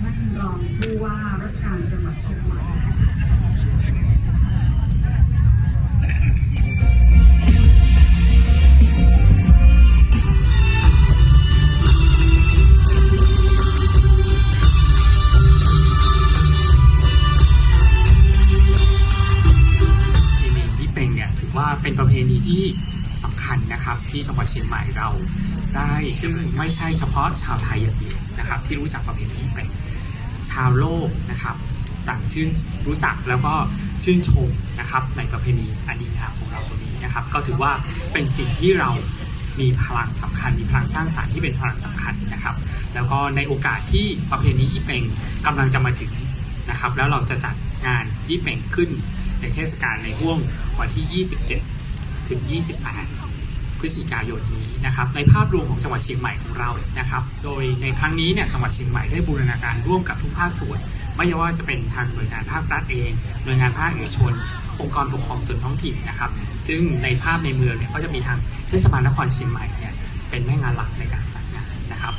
ท่านรองผู้ว่าราชการจังหวัดเชียงใหม่ที่เป็นเนี่ยถือว่าเป็นประเพณีที่ สำคัญนะครับ ที่จังหวัดเชียงใหม่เราได้ซึ่งไม่ใช่เฉพาะชาวไทยอย่างเดียวนะครับ ที่รู้จักประเพณียี่เป็งชาวโลกนะครับ ต่างชื่นรู้จักแล้วก็ชื่นชมนะครับในประเพณีอันดีงามของเราตัวนี้นะครับ ก็ถือว่าเป็นสิ่งที่เรามีพลังสำคัญมีพลังสร้างสรรค์ที่เป็นพลังสำคัญนะครับ แล้วก็ในโอกาสที่ประเพณียี่เป็งกำลังจะมาถึงนะครับ แล้วเราจะจัดงานยี่เป็งขึ้นในเทศกาลในห่วงวันที่ 27 ถึง 28 พฤศจิกายนนี้นะครับในภาพรวมของจังหวัดเชียงใหม่ของเรานะครับโดยในครั้งนี้เนี่ยจังหวัดเชียงใหม่ได้บูรณาการร่วมกับทุกภาคส่วน ไม่ว่าจะเป็นทางหน่วยงานภาครัฐเอง หน่วยงานภาคเอกชน องค์กรปกครองส่วนท้องถิ่นนะครับซึ่งในภาพในเมืองเนี่ยก็จะมีทางเทศบาลนครเชียงใหม่เนี่ยเป็นแม่งานหลักในการจัดงานนะครับ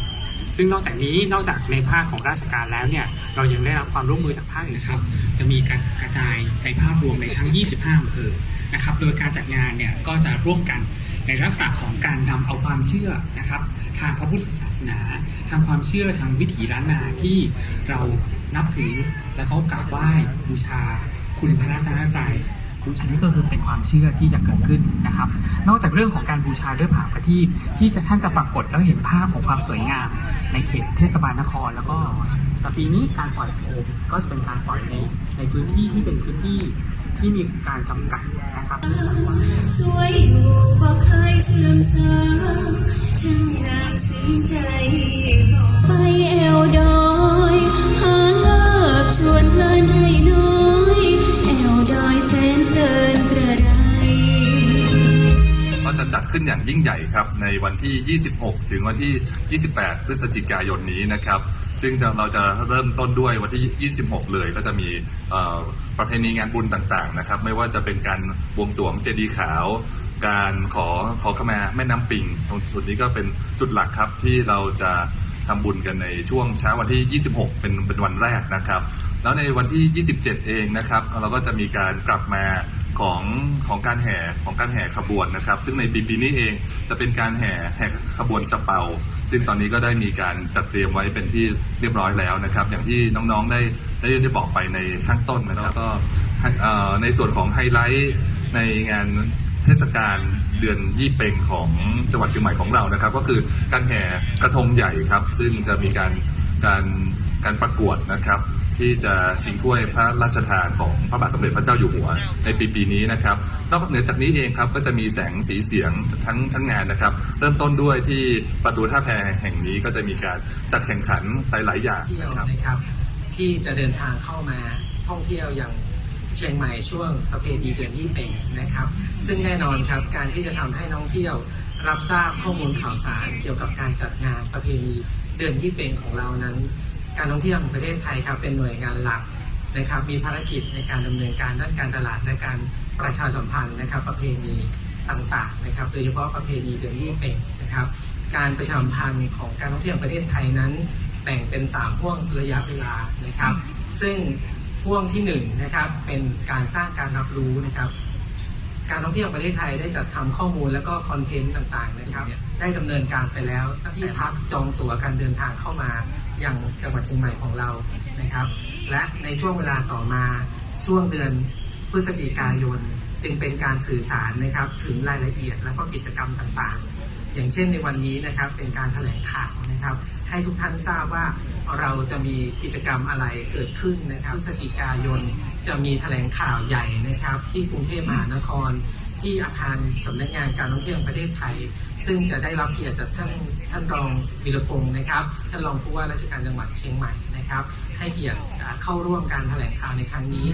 ซึ่งนอกจากนี้นอกจากในภาคของราชการแล้วเนี่ยเรายังได้รับความร่วมมือจากภาคเอกชนจะมีการกระจายในภาพรวมในทั้ง 25อำเภอนะครับโดยการจัดงานเนี่ยก็จะร่วมกันในลักษณะของการนำเอาความเชื่อนะครับ ทางพระพุทธศาสนา ทางความเชื่อทางวิถีล้านนาที่เรานับถือและเขากราบไหว้บูชาคุณพระรัตนตรัย บูชานี่ก็คือเป็นความเชื่อที่จะเกิดขึ้นนะครับ นอกจากเรื่องของการบูชาด้วยผาประทีปที่จะท่านจะปรากฏแล้วเห็นภาพของความสวยงาม ในเขตเทศบาลนครแล้วก็แต่ปีนี้การปล่อยโคมก็จะเป็นการปล่อยในในพื้นที่ที่เป็นพื้นที่ที่มีการจำกัดนะครับสวยอยู่บ่เคยเสื่อมสามช่างงามสิ้นใจ จะจัดขึ้นอย่างยิ่งใหญ่ครับในวันที่ 26 ถึงวันที่ 28 พฤศจิกายนนี้นะครับ ซึ่งเราจะเริ่มต้นด้วยวันที่ 26 เลยก็จะมีประเพณีงานบุญต่างๆนะครับ ไม่ว่าจะเป็นการบวงสรวงเจดีย์ขาว การขอขอขมาแม่น้ำปิง ตรงจุดนี้ก็เป็นจุดหลักครับที่เราจะทำบุญกันในช่วงเช้าวันที่ 26 เป็นเป็นวันแรกนะครับ แล้วในวันที่ 27 เองนะครับ เราก็จะมีการกลับมา ของของการแห่ของการแห่ขบวนนะครับ ซึ่งในปีปีนี้เองจะเป็นการแห่แห่ขบวนสเปา ซึ่งตอนนี้ก็ได้มีการจัดเตรียมไว้เป็นที่เรียบร้อยแล้วนะครับ อย่างที่น้องๆได้ได้ได้บอกไปในข้างต้นนะครับก็ให้เอ่อในส่วนของไฮไลท์ในงานเทศกาลเดือนยี่เปงของจังหวัดเชียงใหม่ของเรานะครับ ก็คือการแห่กระทงใหญ่ครับ ซึ่งจะมีการการการประกวดนะครับ ที่จะชิงถ้วยพระราชทานของพระบาทสมเด็จพระเจ้าอยู่หัวในปีปีนี้นะครับ นอกเหนือจากนี้เองครับก็จะมีแสงสีเสียงทั้งทั้งงานนะครับ เริ่มต้นด้วยที่ประตูท่าแพแห่งนี้ก็จะมีการจัดแข่งขันหลาย ๆ อย่างนะครับนะครับที่จะเดินทางเข้ามาท่องเที่ยวอย่างเชียงใหม่ช่วงประเพณีเดือนยี่เป่งนะครับ ซึ่งแน่นอนครับการที่จะทำให้นักท่องเที่ยวรับทราบข้อมูลข่าวสารเกี่ยวกับการจัดงานประเพณีเดือนยี่เป่งของเรานั้น การท่องเที่ยวของประเทศไทยครับเป็นหน่วยงานหลักนะครับ มีภารกิจในการดำเนินการด้านการตลาดและการประชาสัมพันธ์นะครับ ประเพณีต่างๆนะครับ โดยเฉพาะประเพณีเดือนยี่เป่งนะครับ การประชาสัมพันธ์ของการท่องเที่ยวประเทศไทยนั้น แบ่งเป็น 3 ห่วงระยะเวลานะครับ ซึ่งห่วงที่1นะครับเป็นการสร้างการรับรู้นะครับ การท่องเที่ยวแห่งประเทศไทยได้จัดทำข้อมูลและก็คอนเทนต์ต่างๆนะครับได้ดำเนินการไปแล้วที่พักจองตั๋วการเดินทางเข้ามาอย่างจังหวัดเชียงใหม่ของเรานะครับ และในช่วงเวลาต่อมาช่วงเดือนพฤศจิกายนจึงเป็นการสื่อสารนะครับถึงรายละเอียดและก็กิจกรรมต่างๆ อย่างเช่นในวันนี้นะครับเป็นการแถลงข่าวนะครับ ให้ทุกท่านทราบว่า เราจะมีกิจกรรมอะไรเกิดขึ้นนะครับพฤศจิกายนจะมีแถลงข่าวใหญ่นะครับ ที่กรุงเทพมหานคร ที่อาคารสำนักงานการท่องเที่ยวประเทศไทย ซึ่งจะได้รับเกียรติจากท่านท่านรองวิรพงศ์นะครับท่านรองผู้ว่าราชการจังหวัดเชียงใหม่นะครับ ให้เกียรติเข้าร่วมการแถลงข่าวในครั้งนี้